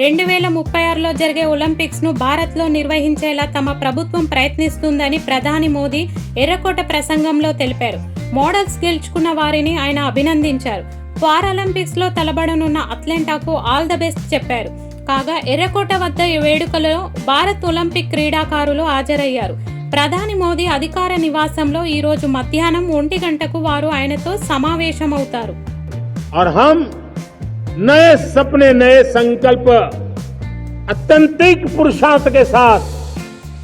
రెండు వేల ముప్పై ఆరులో జరిగే ఒలింపిక్స్ను భారత్లో నిర్వహించేలా తమ ప్రభుత్వం ప్రయత్నిస్తుందని ప్రధాని మోదీ ఎర్రకోట ప్రసంగంలో తెలిపారు. మోడల్స్ గెలుచుకున్న వారిని ఆయన అభినందించారు. పారాలింపిక్స్లో తలబడనున్న అథ్లెంటాకు ఆల్ ద బెస్ట్ చెప్పారు. కాగా ఎర్రకోట వద్ద వేడుకలో భారత్ ఒలింపిక్ క్రీడాకారులు హాజరయ్యారు. ప్రధాని మోదీ అధికార నివాసంలో ఈరోజు మధ్యాహ్నం ఒంటి గంటకు వారు ఆయనతో సమావేశమవుతారు. नए सपने, नए संकल्प अत्यंतिक पुरुषार्थ के साथ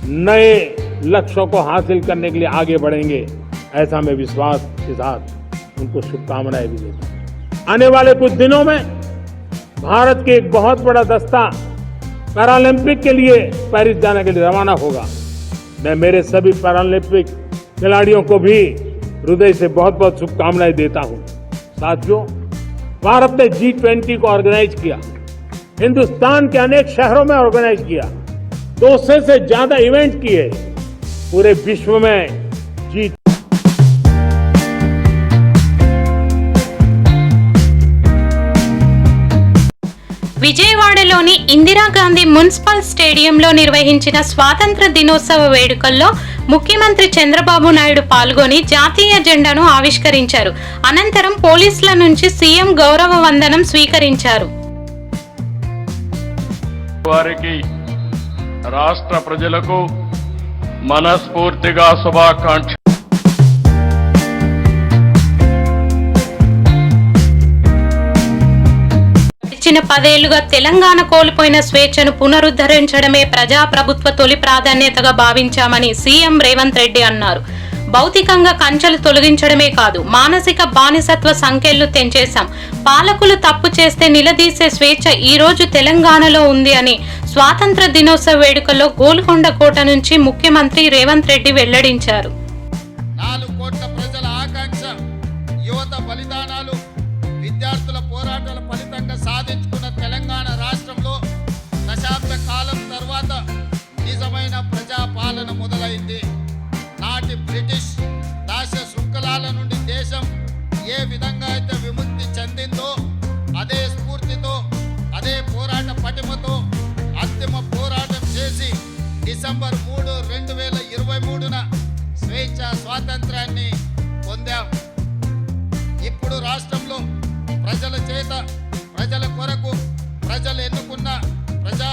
नए लक्ष्यों को हासिल करने के लिए आगे बढ़ेंगे। ऐसा मैं विश्वास के साथ उनको शुभकामनाएँ भी देता हूँ। आने वाले कुछ दिनों में भारत के एक बहुत बड़ा दस्ता पैरालंपिक के लिए पेरिस जाने के लिए रवाना होगा। मैं मेरे सभी पैरालंपिक खिलाड़ियों को भी हृदय से बहुत बहुत शुभकामनाएँ देता हूँ। साथियों भारत ने जी ट्वेंटी को ऑर्गेनाइज किया हिंदुस्तान के अनेक शहरों में ऑर्गेनाइज किया दो सौ से ज्यादा इवेंट किए पूरे विश्व में जी విజయవాడలోని ఇందిరాగాంధీ మున్సిపల్ స్టేడియంలో నిర్వహించిన స్వాతంత్ర దినోత్సవ వేడుకల్లో ముఖ్యమంత్రి చంద్రబాబు నాయుడు పాల్గొని జాతీయ జెండాను ఆవిష్కరించారు. అనంతరం పోలీసుల నుంచి సీఎం గౌరవ వందనం స్వీకరించారు. వారికి రాష్ట్ర ప్రజలకు మనస్ఫూర్తిగా శుభాకాంక్ష. గడిచిన పదేళ్ళుగా తెలంగాణ కోల్పోయిన స్వేచ్ఛను పునరుద్ధరించడమే ప్రజాప్రభుత్వ తొలి ప్రాధాన్యతగా భావించామని సీఎం రేవంత్ రెడ్డి అన్నారు. భౌతికంగా కంచెలు తొలగించడమే కాదు మానసిక బానిసత్వ సంఖ్యలు తెంచేశాం. పాలకులు తప్పు చేస్తే నిలదీసే స్వేచ్ఛ ఈ రోజు తెలంగాణలో ఉంది అని స్వాతంత్ర దినోత్సవ వేడుకల్లో గోల్కొండ కోట నుంచి ముఖ్యమంత్రి రేవంత్ రెడ్డి వెల్లడించారు. తర్వాత నిజమైన ప్రజాపాలన మొదలైంది. నాటి బ్రిటిష్ దాస శృంఖలాల నుండి దేశం ఏ విధంగా అయితే విముక్తి చెందిందో అదే స్ఫూర్తితో అదే పోరాట పటిమతో అంతిమ పోరాటం చేసి డిసెంబర్ మూడు రెండు వేల ఇరవై మూడున స్వేచ్ఛ స్వాతంత్రాన్ని పొందాం. ఇప్పుడు రాష్ట్రంలో ప్రజల చేత ప్రజల కొరకు ప్రజలు ఎన్నుకున్న ప్రజా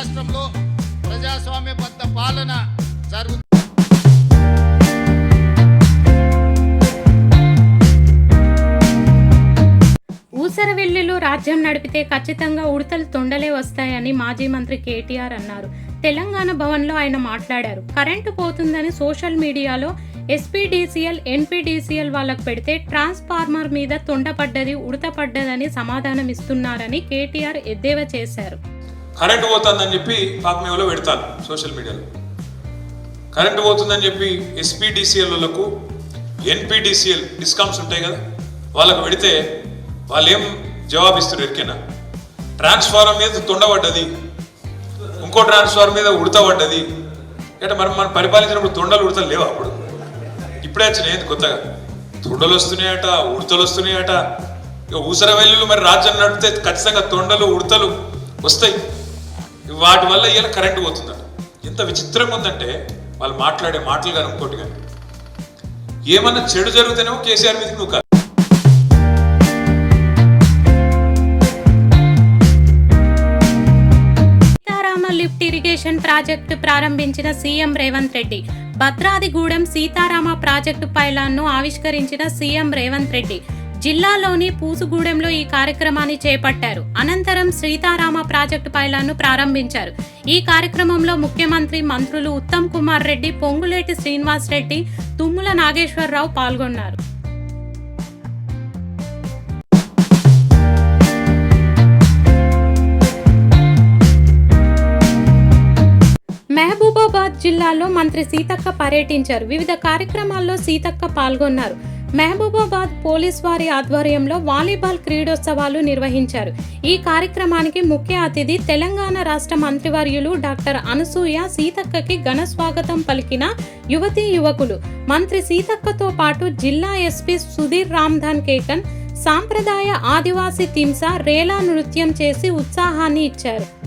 రాష్ట్రంలో ప్రజాస్వామ్యబద్ధ పాలన జరుగుతుంది ఊసరవెల్లిలో రాజ్యం నడిపితే ఖచ్చితంగా ఉడతలు తొండలే వస్తాయని మాజీ మంత్రి కేటీఆర్ అన్నారు. తెలంగాణ భవన్లో ఆయన మాట్లాడారు. కరెంటు పోతుందని సోషల్ మీడియాలో ఎస్పీడీసీఎల్ ఎన్పీడీసీఎల్ వాళ్ళకు పెడితే ట్రాన్స్ఫార్మర్ మీద తొండపడ్డది ఉడతపడ్డదని సమాధానమిస్తున్నారని సమాధానం ఇస్తున్నారని కేటీఆర్ ఎద్దేవా చేశారు. కరెంటు పోతుందని చెప్పి పాపమేవలో పెడతాను సోషల్ మీడియాలో. కరెంటు పోతుందని చెప్పి ఎస్పీడీసీఎల్లకు ఎన్పీడీసీఎల్ డిస్కౌంట్స్ ఉంటాయి కదా వాళ్ళకు పెడితే వాళ్ళు ఏం జవాబిస్తారు ఎరికేనా ట్రాన్స్ఫార్మర్ మీద తొండబడ్డది ఇంకో ట్రాన్స్ఫార్మర్ మీద ఉడతబడ్డది. అంటే మరి మనం పరిపాలించినప్పుడు తొండలు ఉడతలు లేవు అప్పుడు? ఇప్పుడే వచ్చినాయి ఏంది కొత్తగా? తొండలు వస్తున్నాయట ఉడతలు వస్తున్నాయట. ఇక ఊసర వెల్లులు మరి రాజ్యం నడిపితే ఖచ్చితంగా తొండలు ఉడతలు వస్తాయి. వాటి వల్ల ఇలా కరెంటు పోతుందట. ఎంత విచిత్రంగా ఉందంటే వాళ్ళు మాట్లాడే మాటలు కానీ ఇంకోటి కానీ ఏమన్నా చెడు జరుగుతేనేమో కేసీఆర్ మీద నువ్వు కాదు. సీతారామ లిఫ్ట్ ఇరిగేషన్ ప్రాజెక్టు ప్రారంభించిన సీఎం రేవంత్ రెడ్డి భద్రాదిగూడెం సీతారామ ప్రాజెక్టు పైలాన్ను ఆవిష్కరించిన సీఎం రేవంత్ రెడ్డి జిల్లాలోని పూసుగూడెంలో ఈ కార్యక్రమాన్ని చేపట్టారు. అనంతరం సీతారామ ప్రాజెక్టు పైలాన్ను ప్రారంభించారు. ఈ కార్యక్రమంలో ముఖ్యమంత్రి మంత్రులు ఉత్తమ్ కుమార్ రెడ్డి పొంగులేటి శ్రీనివాస్ రెడ్డి తుమ్ముల నాగేశ్వరరావు పాల్గొన్నారు. మహబూబాబాద్ జిల్లాలో మంత్రి సీతక్క పర్యటించారు. వివిధ కార్యక్రమాల్లో సీతక్క పాల్గొన్నారు. మహబూబాబాద్ పోలీస్ వారి ఆధ్వర్యంలో వాలీబాల్ క్రీడోత్సవాలు నిర్వహించారు. ఈ కార్యక్రమానికి ముఖ్య అతిథి తెలంగాణ రాష్ట్ర మంత్రివర్యులు డాక్టర్ అనసూయ సీతక్కకి ఘన స్వాగతం పలికిన యువతీ యువకులు. మంత్రి సీతక్కతో పాటు జిల్లా ఎస్పీ సుధీర్ రామ్ధాన్ కేకన్ సాంప్రదాయ ఆదివాసీ తింస రేలా నృత్యం చేసి ఉత్సాహాన్ని ఇచ్చారు.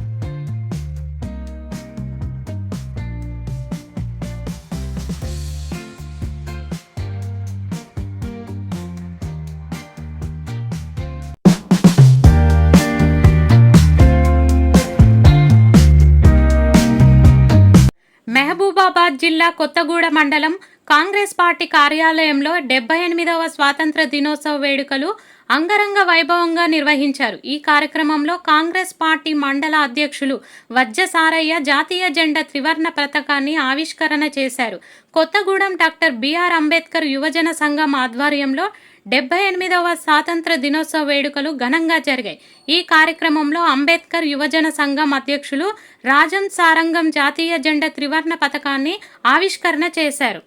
మహబూబాబాద్ జిల్లా కొత్తగూడ మండలం కాంగ్రెస్ పార్టీ కార్యాలయంలో డెబ్బై ఎనిమిదవ స్వాతంత్ర దినోత్సవ వేడుకలు అంగరంగ వైభవంగా నిర్వహించారు. ఈ కార్యక్రమంలో కాంగ్రెస్ పార్టీ మండల అధ్యక్షులు వజ్జ సారయ్య జాతీయ జెండా త్రివర్ణ పథకాన్ని ఆవిష్కరణ చేశారు. కొత్తగూడెం డాక్టర్ బిఆర్ అంబేద్కర్ యువజన సంఘం ఆధ్వర్యంలో డెబ్బై ఎనిమిదవ స్వాతంత్ర దినోత్సవ వేడుకలు ఘనంగా జరిగాయి. ఈ కార్యక్రమంలో అంబేద్కర్ యువజన సంఘం అధ్యక్షులు రాజం సారంగం జాతీయ జెండా త్రివర్ణ పథకాన్ని ఆవిష్కరణ చేశారు.